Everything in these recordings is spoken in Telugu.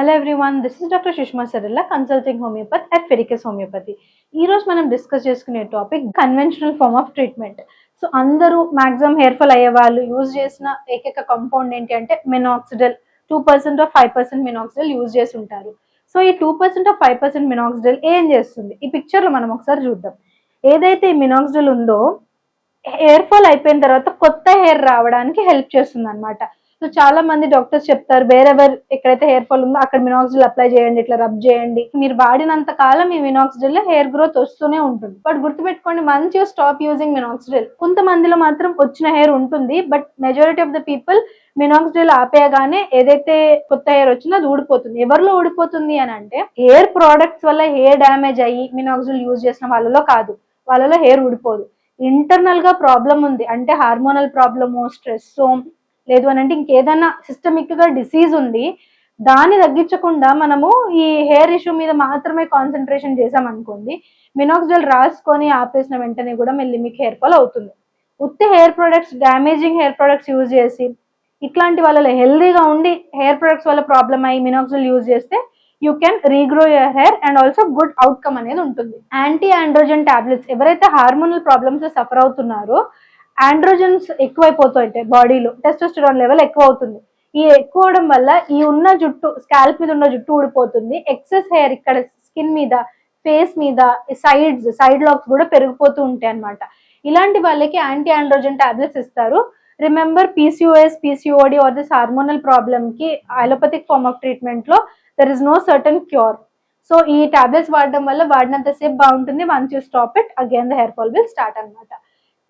Hello everyone this is doctor Sushma Sarilla consulting homeopathy at Fiticus Homeopathy ఈ రోజు మనం డిస్కస్ చేసుకునే topic conventional form of treatment so అందరూ మాక్సిమం హెయిర్ ఫాల్ అయ్యే వాళ్ళు యూజ్ చేసిన ఏకైక కాంపౌండ్ ఏంటి అంటే minoxidil two percent of five percent minoxidil use చేసి ఉంటారు. సో ఈ two percent of five percent minoxidil ఏం చేస్తుంది? ఈ పిక్చర్లో మనం ఒకసారి చూద్దాం. ఏదైతే ఈ మినాక్సిడల్ ఉందో హెయిర్ ఫాల్ అయిపోయిన తర్వాత కొత్త హెయిర్ రావడానికి హెల్ప్ చేస్తుంది అనమాట సో చాలా మంది డాక్టర్స్ చెప్తారు వేరెవర్ ఎక్కడైతే హెయిర్ ఫాల్ ఉందో అక్కడ మినాక్సిడల్ అప్లై చేయండి ఇట్లా రబ్ చేయండి. మీరు వాడినంత కాలం ఈ మినాక్సిడల్ హెయిర్ గ్రోత్ వస్తూనే ఉంటుంది. బట్ గుర్తుపెట్టుకోండి మంచిగా స్టాప్ యూజింగ్ మినాక్సిడల్ కొంతమందిలో మాత్రం వచ్చిన హెయిర్ ఉంటుంది but majority of the people minoxidil ఆపేయగానే ఏదైతే కొత్త హెయిర్ వచ్చిందో అది ఊడిపోతుంది. ఎవరిలో ఊడిపోతుంది అని అంటే హెయిర్ ప్రోడక్ట్స్ వల్ల హెయిర్ డ్యామేజ్ అయ్యి మినాక్సిడల్ యూజ్ చేసిన వాళ్ళలో కాదు. వాళ్ళలో హెయిర్ ఊడిపోదు. ఇంటర్నల్గా ప్రాబ్లం ఉంది. అంటే హార్మోనల్ ప్రాబ్లము స్ట్రెస్ లేదు అని అంటే ఇంకేదైనా సిస్టమిక్గా డిసీజ్ ఉంది దాన్ని తగ్గించకుండా మనము ఈ హెయిర్ ఇష్యూ మీద మాత్రమే కాన్సన్ట్రేషన్ చేసాం అనుకోండి మినాక్సిడల్ రాసుకొని ఆపేసిన వెంటనే కూడా మళ్ళీ మీకు హెయిర్ ఫాల్ అవుతుంది. ఉత్తి hair products damaging hair products use చేసి ఇట్లాంటి వాళ్ళలో హెల్దీగా ఉండి హెయిర్ ప్రొడక్ట్స్ వల్ల ప్రాబ్లమ్ అయ్యి మినాక్సిల్ యూజ్ చేస్తే you can regrow your hair and also good outcome అనేది ఉంటుంది. యాంటీ ఆండ్రోజన్ టాబ్లెట్స్ ఎవరైతే హార్మోనల్ ప్రాబ్లమ్స్ సఫర్ అవుతున్నారో ఆండ్రోజన్స్ ఎక్కువైపోతుంటాయి బాడీలో టెస్టోస్టెరాన్ లెవెల్ ఎక్కువ అవుతుంది ఈ ఎక్కువ అవడం వల్ల ఈ ఉన్న జుట్టు స్కాల్ప్ మీద ఉన్న జుట్టు ఊడిపోతుంది. ఎక్సెస్ హెయిర్ ఇక్కడ స్కిన్ మీద ఫేస్ మీద సైడ్స్ సైడ్ లాక్స్ కూడా పెరిగిపోతూ ఉంటాయి అన్నమాట. ఇలాంటి వాళ్ళకి యాంటీ ఆండ్రోజన్ టాబ్లెట్స్ ఇస్తారు remember PCOS PCOD are this hormonal ప్రాబ్లమ్కి allopathic form of ట్రీట్మెంట్లో there is no certain cure so ఈ టాబ్లెట్స్ వాడడం వల్ల వాడినంత సేపు బాగుంటుంది. Once you stop it again the hair fall will start అన్నమాట.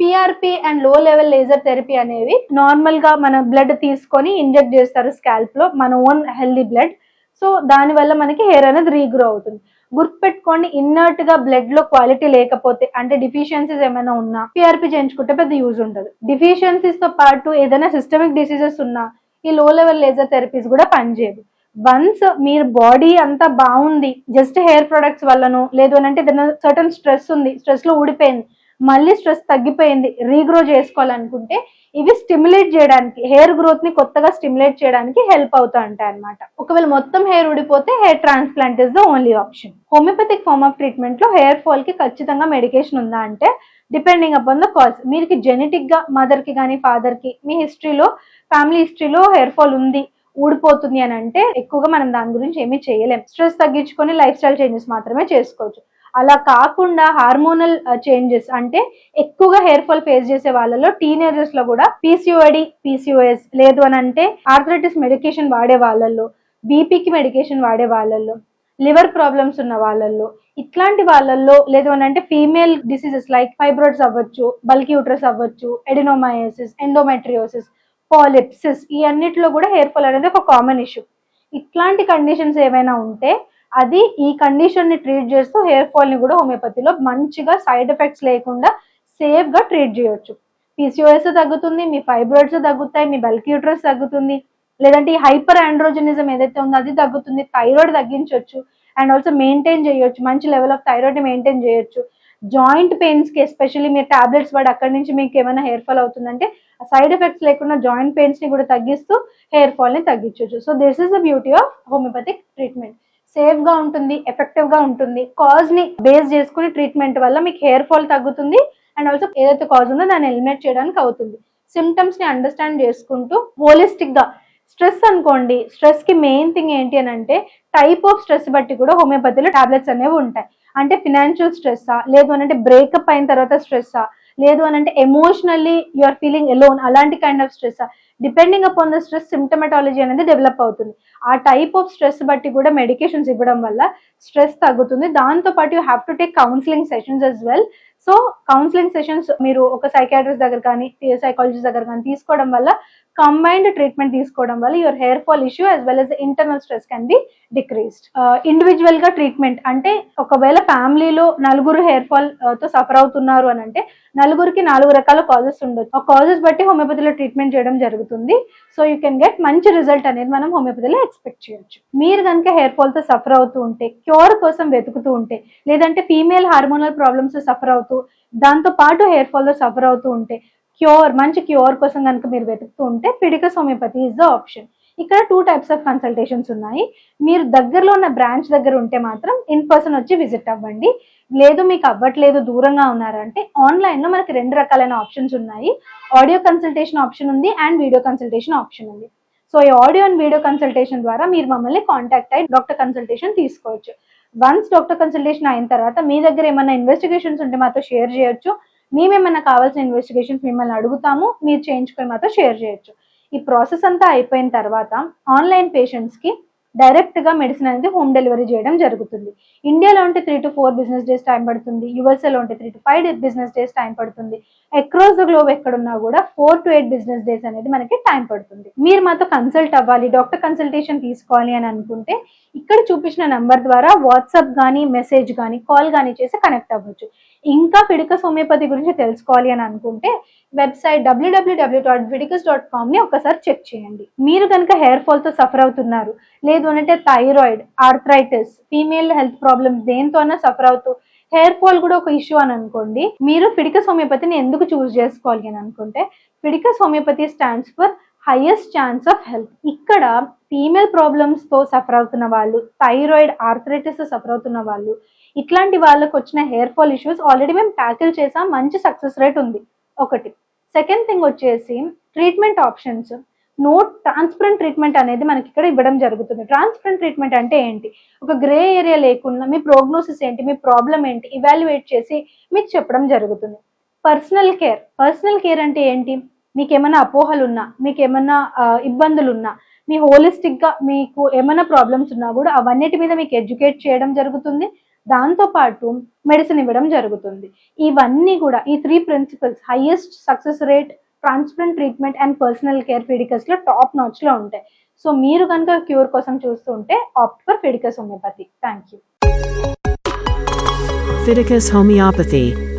పిఆర్పి అండ్లో లెవెల్ లేజర్ థెరపీ అనేవి నార్మల్గా మన బ్లడ్ తీసుకొని ఇంజెక్ట్ చేస్తారు స్కాల్ప్లో మన ఓన్ హెల్దీ బ్లడ్ సో దాని వల్ల మనకి హెయిర్ అనేది రీగ్రో అవుతుంది. గుర్తుపెట్టుకోండి ఇన్నర్ట్గా బ్లడ్లో క్వాలిటీ లేకపోతే అంటే డిఫిషియన్సీస్ ఏమైనా ఉన్నా పిఆర్పి చేయించుకుంటే పెద్ద యూజ్ ఉండదు. డిఫిషియన్సీస్తో పాటు ఏదైనా సిస్టమిక్ డిసీజెస్ ఉన్నా ఈ లో లెవెల్ లేజర్ థెరపీస్ కూడా పనిచేయదు. వన్స్ మీరు బాడీ అంతా బాగుంది జస్ట్ హెయిర్ ప్రొడక్ట్స్ వల్లనో లేదు అని అంటే ఏదైనా సర్టన్ స్ట్రెస్ ఉంది స్ట్రెస్లో ఊడిపోయింది మళ్ళీ స్ట్రెస్ తగ్గిపోయింది రీగ్రో చేసుకోవాలనుకుంటే ఇవి స్టిమ్యులేట్ చేయడానికి హెయిర్ గ్రోత్ని కొత్తగా స్టిమ్యులేట్ చేయడానికి హెల్ప్ అవుతా ఉంటాయి అనమాట ఒకవేళ మొత్తం hair ఊడిపోతే hair transplant is the only option homeopathic form of ట్రీట్మెంట్లో hair ఫాల్కి ఖచ్చితంగా మెడికేషన్ ఉందా అంటే డిపెండింగ్ అపాన్ ద కాజ్ మీకు జెనెటిక్గా మదర్కి కానీ ఫాదర్కి మీ హిస్టరీలో ఫ్యామిలీ హిస్టరీలో హెయిర్ ఫాల్ ఉంది ఊడిపోతుంది అని అంటే ఎక్కువగా మనం దాని గురించి ఏమీ చేయలేం. స్ట్రెస్ తగ్గించుకొని లైఫ్ స్టైల్ చేంజెస్ మాత్రమే చేసుకోవచ్చు. అలా కాకుండా హార్మోనల్ చేంజెస్ అంటే ఎక్కువగా హెయిర్ ఫాల్ ఫేస్ చేసే వాళ్ళలో టీనేజర్స్లో కూడా పీసీఓడి పీసీఓఎస్ లేదు అని అంటే ఆర్థరైటిస్ మెడికేషన్ వాడే వాళ్ళల్లో బీపీకి మెడికేషన్ వాడే వాళ్ళల్లో లివర్ ప్రాబ్లమ్స్ ఉన్న వాళ్ళల్లో ఇట్లాంటి వాళ్ళల్లో లేదు అని అంటే ఫీమేల్ డిసీజెస్ లైక్ ఫైబ్రాయిడ్స్ అవ్వచ్చు బల్కీ యూట్రస్ అవ్వచ్చు ఎడినోమయోసిస్ ఎండోమెట్రియోసిస్ పాలిప్సిస్ ఈ అన్నిటిలో కూడా హెయిర్ ఫాల్ అనేది ఒక కామన్ ఇష్యూ. ఇట్లాంటి కండిషన్స్ ఏమైనా ఉంటే అది ఈ కండిషన్ని ట్రీట్ చేస్తూ హెయిర్ ఫాల్ని కూడా హోమియోపతిలో మంచిగా సైడ్ ఎఫెక్ట్స్ లేకుండా సేఫ్గా ట్రీట్ చేయొచ్చు. పీసీఓఎస్ తగ్గుతుంది మీ ఫైబ్రాయిడ్స్ తగ్గుతాయి మీ బల్క్ యూట్రస్ తగ్గుతుంది లేదంటే ఈ హైపర్ ఆండ్రోజనిజం ఏదైతే ఉందో అది తగ్గుతుంది థైరాయిడ్ తగ్గించవచ్చు అండ్ ఆల్సో మెయింటైన్ చేయొచ్చు మంచి లెవెల్ ఆఫ్ థైరాయిడ్ని మెయింటైన్ చేయొచ్చు. జాయింట్ పెయిన్స్కి ఎస్పెషల్లీ మీరు టాబ్లెట్స్ వాడి అక్కడి నుంచి మీకు ఏమైనా హెయిర్ ఫాల్ అవుతుందంటే సైడ్ ఎఫెక్ట్స్ లేకుండా జాయింట్ పెయిన్స్ని కూడా తగ్గిస్తూ హెయిర్ ఫాల్ని తగ్గించవచ్చు so this is the beauty of homeopathic treatment సేఫ్గా ఉంటుంది ఎఫెక్టివ్గా ఉంటుంది. కాజ్ని బేస్ చేసుకుని ట్రీట్మెంట్ వల్ల మీకు హెయిర్ ఫాల్ తగ్గుతుంది అండ్ ఆల్సో ఏదైతే కాజ్ ఉందో దాన్ని ఎలిమినేట్ చేయడానికి అవుతుంది. సిమ్టమ్స్ని అండర్స్టాండ్ చేసుకుంటూ హోలిస్టిక్గా స్ట్రెస్ అనుకోండి స్ట్రెస్కి మెయిన్ థింగ్ ఏంటి అని అంటే టైప్ ఆఫ్ స్ట్రెస్ బట్టి కూడా హోమియోపతిలో టాబ్లెట్స్ అనేవి ఉంటాయి. అంటే ఫినాన్షియల్ స్ట్రెస్సా లేదు అని అంటే బ్రేకప్ అయిన తర్వాత స్ట్రెస్సా లేదు అని అంటే emotionally you are feeling alone అలాంటి kind of stress depending upon the stress symptomatology అనేది డెవలప్ అవుతుంది. ఆ టైప్ ఆఫ్ స్ట్రెస్ బట్టి కూడా మెడికేషన్స్ ఇవ్వడం వల్ల స్ట్రెస్ తగ్గుతుంది. దాంతో పాటు you have to take counselling sessions as well so counselling sessions మీరు ఒక సైకాట్రిస్ట్ దగ్గర కానీ సైకాలజిస్ట్ దగ్గర కానీ తీసుకోవడం వల్ల కంబైన్డ్ ట్రీట్మెంట్ తీసుకోవడం వల్ల your hair fall issue as well as internal stress can be decreased ఇండివిజువల్గా ట్రీట్మెంట్ అంటే ఒకవేళ ఫ్యామిలీలో నలుగురు హెయిర్ ఫాల్ uh, తో సఫర్ అవుతున్నారు అని అంటే నలుగురికి నాలుగు రకాల కాజెస్ ఉండొచ్చు. ఆ కాజెస్ బట్టి హోమియోపతిలో ట్రీట్మెంట్ చేయడం జరుగుతుంది. సో యూ కెన్ గెట్ మంచి రిజల్ట్ అనేది మనం హోమియోపతిలో ఎక్స్పెక్ట్ చేయొచ్చు. మీరు కనుక హెయిర్ ఫాల్తో సఫర్ అవుతూ ఉంటే క్యూర్ కోసం వెతుకుతూ ఉంటే లేదంటే ఫీమేల్ హార్మోనల్ ప్రాబ్లమ్స్ సఫర్ అవుతూ దాంతో పాటు హెయిర్ ఫాల్తో సఫర్ అవుతూ ఉంటే క్యూర్ మంచి క్యూర్ కోసం కనుక మీరు వెతుకుతూ ఉంటే Fiticus homeopathy is the option ఇక్కడ టూ టైప్స్ ఆఫ్ కన్సల్టేషన్స్ ఉన్నాయి. మీరు దగ్గరలో ఉన్న బ్రాంచ్ దగ్గర ఉంటే మాత్రం ఇన్ పర్సన్ వచ్చి విజిట్ అవ్వండి. లేదు మీకు అవ్వట్లేదు దూరంగా ఉన్నారంటే ఆన్లైన్లో మనకి రెండు రకాలైన ఆప్షన్స్ ఉన్నాయి. ఆడియో కన్సల్టేషన్ ఆప్షన్ ఉంది అండ్ వీడియో కన్సల్టేషన్ ఆప్షన్ ఉంది. సో ఈ ఆడియో అండ్ వీడియో కన్సల్టేషన్ ద్వారా మీరు మమ్మల్ని కాంటాక్ట్ అయ్యి డాక్టర్ కన్సల్టేషన్ తీసుకోవచ్చు. వన్స్ డాక్టర్ కన్సల్టేషన్ అయిన తర్వాత మీ దగ్గర ఏమైనా ఇన్వెస్టిగేషన్స్ ఉంటే మాతో షేర్ చేయొచ్చు. మేమేమైనా కావాల్సిన ఇన్వెస్టిగేషన్స్ మిమ్మల్ని అడుగుతాము మీరు చేయించుకొని మాతో షేర్ చేయొచ్చు. ఈ ప్రాసెస్ అంతా అయిపోయిన తర్వాత ఆన్లైన్ పేషెంట్స్కి డైరెక్ట్గా మెడిసిన్ అనేది హోమ్ డెలివరీ చేయడం జరుగుతుంది. ఇండియాలో ఉంటే three to four business days time పడుతుంది. యూఎస్ఏలో ఉంటే three to five business days time పడుతుంది. అక్రాస్ ద గ్లోబ్ ఎక్కడున్నా కూడా four to eight business days అనేది మనకి టైం పడుతుంది. మీరు మాతో కన్సల్ట్ అవ్వాలి డాక్టర్ కన్సల్టేషన్ తీసుకోవాలి అని అనుకుంటే ఇక్కడ చూపించిన నంబర్ ద్వారా వాట్సాప్ కానీ మెసేజ్ కానీ కాల్ కానీ చేసి కనెక్ట్ అవ్వచ్చు. ఇంకా ఫిడికస్ హోమియోపతి గురించి తెలుసుకోవాలి అని అనుకుంటే website W W W dot Fiticus dot కామ్ని ఒకసారి చెక్ చేయండి. మీరు కనుక హెయిర్ ఫాల్తో సఫర్ అవుతున్నారు లేదు అంటే thyroid arthritis female health problems దేంతో సఫర్ అవుతూ హెయిర్ ఫాల్ కూడా ఒక ఇష్యూ అని అనుకోండి మీరు ఫిడికస్ హోమియోపతిని ఎందుకు చూస్ చేసుకోవాలి అని అనుకుంటే Fiticus homeopathy stands for highest chance of health. ఇక్కడ ఫీమేల్ ప్రాబ్లమ్స్తో సఫర్ అవుతున్న వాళ్ళు థైరాయిడ్ ఆర్థరైటిస్ సఫర్ అవుతున్న వాళ్ళు ఇట్లాంటి వాళ్ళకి వచ్చిన హెయిర్ ఫాల్ ఇష్యూస్ ఆల్రెడీ మేము ట్యాకిల్ చేసాం మంచి సక్సెస్ రేట్ ఉంది. ఒకటి. సెకండ్ థింగ్ వచ్చేసి treatment options. No transparent treatment అనేది మనకి ఇక్కడ ఇవ్వడం జరుగుతుంది. ట్రాన్స్పరెంట్ ట్రీట్మెంట్ అంటే ఏంటి? ఒక గ్రే ఏరియా లేకుండా మీ ప్రోగ్నోసిస్ ఏంటి మీ ప్రాబ్లం ఏంటి ఇవాల్యుయేట్ చేసి మీకు చెప్పడం జరుగుతుంది. Personal care. పర్సనల్ కేర్ అంటే ఏంటి? మీకు ఏమైనా అపోహలు ఉన్నా మీకు ఏమైనా ఇబ్బందులు ఉన్నా మీ హోలిస్టిక్గా మీకు ఏమైనా ప్రాబ్లమ్స్ ఉన్నా కూడా అవన్నిటి మీద మీకు ఎడ్యుకేట్ చేయడం జరుగుతుంది. దాంతో పాటు మెడిసిన్ ఇవ్వడం జరుగుతుంది. ఇవన్నీ కూడా ఈ three principles highest success rate transparent treatment and personal care ఫిడికస్లో top నాచ్లో ఉంటాయి. సో మీరు కనుక క్యూర్ కోసం చూస్తుంటే opt for Fiticus homeopathy thank you Fiticus Homeopathy.